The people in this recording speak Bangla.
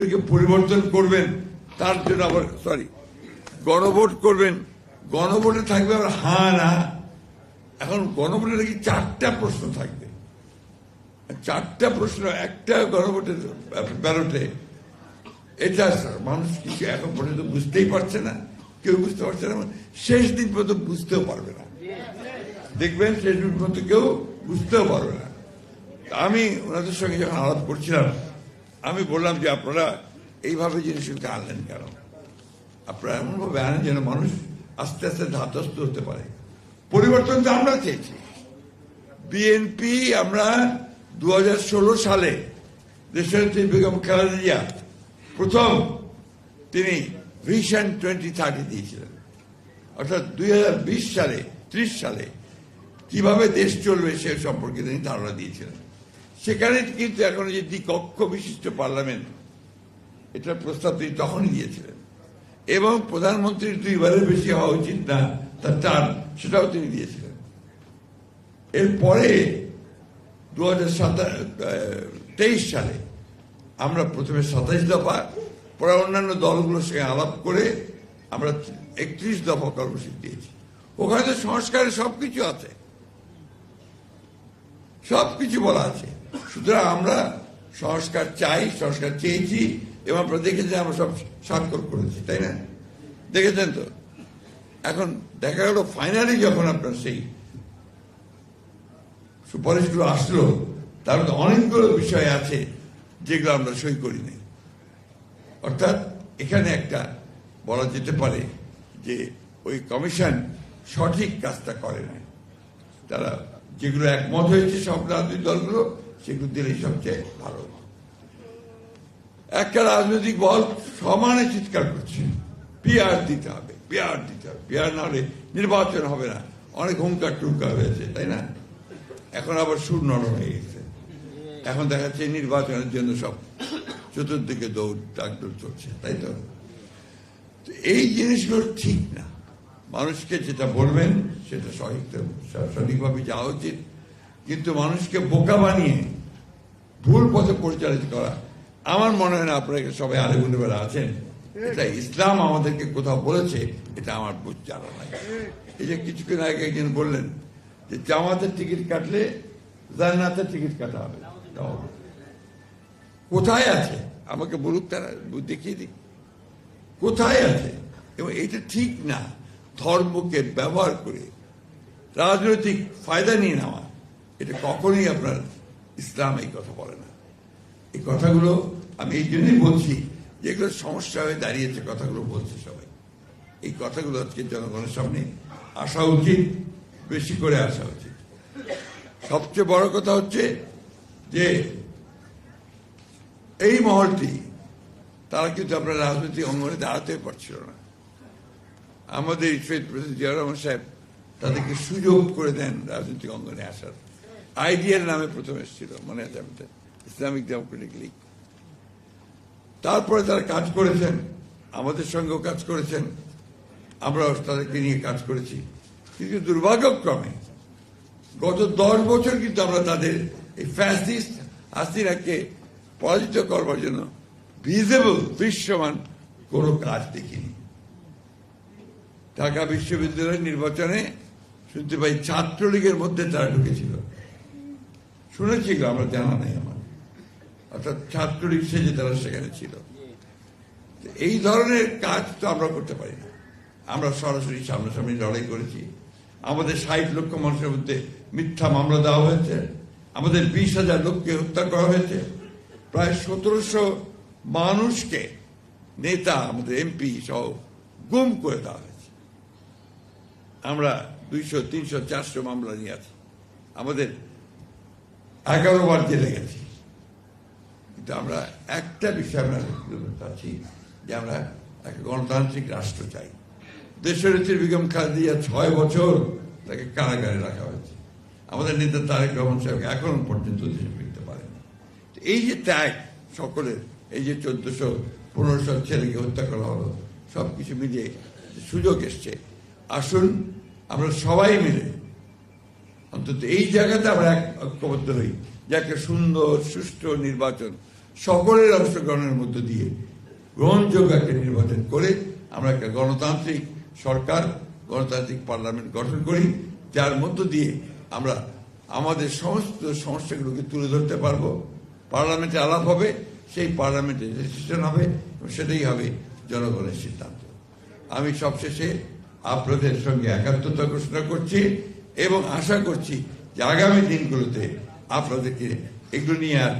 পরিবর্তন করবেন, তার জন্য আবার সরি গণভোট করবেন, গণভোটে থাকবে আবার হা না। এখন গণভোটে নাকি চারটা প্রশ্ন থাকবে। চারটা প্রশ্ন, একটা গণভোটের ব্যালটে। এটা মানুষ কিছু এখন পর্যন্ত বুঝতেই পারছে না, কেউ বুঝতে পারছে না, শেষ দিন পর্যন্ত বুঝতেও পারবে না। দেখবেন শেষ দিন পর্যন্ত কেউ বুঝতেও পারবে না। আমি ওনাদের সঙ্গে যখন আলাপ করছিলাম আমি বললাম যে আপনারা এইভাবে জিনিসগুলোকে আনলেন কেন? আপনারা এমনভাবে আনেন যেন মানুষ আস্তে আস্তে ধাতস্থ হতে পারে। পরিবর্তন তো আমরা চেয়েছি। বিএনপি আমরা দু হাজার ষোলো সালে দেশের বেগম খালেদা প্রথম তিনি ভিশন টোয়েন্টি থার্টি দিয়েছিলেন। অর্থাৎ দুই হাজার বিশ সালে, ত্রিশ সালে কীভাবে দেশ চলবে সে সম্পর্কে তিনি ধারণা দিয়েছিলেন। সেখানে কিন্তু এখন যে দ্বিকক্ষ বিশিষ্ট পার্লামেন্ট, এটা প্রস্তাব তিনি তখনই দিয়েছিলেন। এবং প্রধানমন্ত্রীর দুইবারের বেশি হওয়া উচিত না, তার টার্ম, সেটাও তিনি দিয়েছিলেন। এরপরে দু হাজার তেইশ সালে আমরা প্রথমে সাতাইশ দফা, পরে অন্যান্য দলগুলোর সঙ্গে আলাপ করে আমরা একত্রিশ দফা কর্মসূচি দিয়েছি। ওখানে তো সংস্কারের সবকিছু আছে। সবকিছু বলা আছে। সুতরাং আমরা সংস্কার চাই, সংস্কার চেয়েছি, এবং আপনারা দেখেছেন আমরা সব স্বাক্ষর করেছি, তাই না? দেখেছেন তো? এখন দেখা গেল ফাইনালি যখন আপনার সেই সুপারিশগুলো আসলো, তার মধ্যে অনেকগুলো বিষয় আছে যেগুলো আমরা সই করিনি অর্থাৎ এখানে একটা বলা যেতে পারে যে ওই কমিশন সঠিক কাজটা করে নাই। তারা যেগুলো একমত হয়েছে সব রাজনৈতিক দলগুলো, সেগুলো দিলেই সবচেয়ে ভালো। একটা রাজনৈতিক বল সমানে চিৎকার করছে। পিআর দিতে হবে পিআর দিতে হবে। পিআর না হলে নির্বাচন হবে না। অনেক হুঙ্কার টুঙ্কার হয়েছে, তাই না? এখন আবার সুর নরম হয়ে গেছে। এখন দেখা যাচ্ছে নির্বাচনের জন্য সব চতুর্দিকে দৌড় ডাকদৌড় চলছে, তাই তো এই জিনিসগুলো ঠিক না। মানুষকে যেটা বলবেন, সেটা সঠিক, সঠিকভাবে যাওয়া উচিত। কিন্তু মানুষকে বোকা বানিয়ে ভুল পথে পরিচালিত করা, আমার মনে হয় না আপনারা সবাই আলেগুন্ডবেলা আছেন। এটা ইসলাম আমাদেরকে কোথাও বলেছে, এটা আমার বুঝ জানা নাই। এই যে কিছুক্ষণ আগে একজন বললেন যে জামাতের টিকিট কাটলে জান্নাতের টিকিট কাটা হবে। কোথায় আছে? আমাকে বলুক তারা, দেখিয়ে দিক। কোথায় আছে? এবং এটা ঠিক না। ধর্মকে ব্যবহার করে রাজনৈতিক ফায়দা নিয়ে নেওয়া, এটা কখনোই আপনার ইসলাম এই কথা বলে না। এই কথাগুলো আমি এই জন্যই বলছি যেগুলো সমস্যা হয়ে দাঁড়িয়েছে কথাগুলো বলছে সবাই। এই কথাগুলো আজকে জনগণের সামনে আসা উচিত, বেশি করে আসা উচিত। সবচেয়ে বড় কথা হচ্ছে যে এই মহলটি, তারা কিন্তু আপনার রাজনৈতিক অঙ্গনে দাঁড়াতে পারছিল না। আমাদের শহীদ প্রেসিডেন্ট জিয়া রহমান সাহেব তাদেরকে সুযোগ করে দেন রাজনৈতিক অঙ্গনে আসার। আইডিয়ার নামে প্রথম এসেছিল, মনে আছে ইসলামিক ডেমোক্রেটিক লীগ। তারপরে তারা কাজ করেছেন, আমাদের সঙ্গেও কাজ করেছেন, আমরাও তাদেরকে নিয়ে কাজ করেছি। কিন্তু দুর্ভাগ্যক্রমে গত দশ বছর কিন্তু আমরা তাদের এই ফ্যাসিস্ট হাসিনাকে পরাজিত করবার জন্য ভিজেবল দৃশ্যমান কোনো কাজ দেখিনি। ঢাকা বিশ্ববিদ্যালয়ের নির্বাচনে শুনতে পাই ছাত্রলীগের মধ্যে তারা ঢুকেছিল। শুনেছি আমরা জানা নাই আমার। অর্থাৎ ছাত্রলীগ সেজে তারা সেখানে ছিল। এই ধরনের কাজ তো আমরা করতে পারি না। আমরা সরাসরি সামনাসামনি লড়াই করেছি। আমাদের ষাট লক্ষ মানুষের মধ্যে মিথ্যা মামলা দেওয়া হয়েছে। আমাদের বিশ হাজার লোককে হত্যা করা হয়েছে। প্রায় সতেরোশো মানুষকে নেতা, আমাদের এমপি সহ গুম করে দেওয়া আমরা দুইশো, তিনশো, চারশো মামলা নিয়ে আছি। আমাদের এগারো বার জেলে গেছি। কিন্তু আমরা একটা বিষয় আমরা চাচ্ছি যে আমরা একটা গণতান্ত্রিক রাষ্ট্র চাই। দেশের বেগম খালেদিয়া ছয় বছর তাকে কারাগারে রাখা হয়েছে। আমাদের নেতা তারেক রহমান সাহেব এখনও পর্যন্ত দেশে ফিরতে পারেন। এই যে ত্যাগ সকলের, এই যে চোদ্দশো, পনেরোশো ছেলেকে হত্যা করা হলো সব কিছু মিলিয়ে সুযোগ এসছে। আসুন, আমরা সবাই মিলে, অন্তত এই জায়গাতে আমরা এক ঐক্যবদ্ধ হই যে একটা সুন্দর, সুষ্ঠু নির্বাচন সকলের অংশগ্রহণের মধ্য দিয়ে গ্রহণযোগ্য একটা নির্বাচন করে আমরা একটা গণতান্ত্রিক সরকার, গণতান্ত্রিক পার্লামেন্ট গঠন করি, যার মধ্য দিয়ে আমরা আমাদের সমস্ত সমস্যাগুলোকে তুলে ধরতে পারব। পার্লামেন্টে আলাপ হবে, সেই পার্লামেন্টে ডিসিশন হবে সেটাই হবে জনগণের সিদ্ধান্ত। আমি সবশেষে আপনাদের সঙ্গে একাত্মতা ঘোষণা করছি এবং আশা করছি যে আগামী দিনগুলোতে আপনাদেরকে এগুলো নিয়ে আর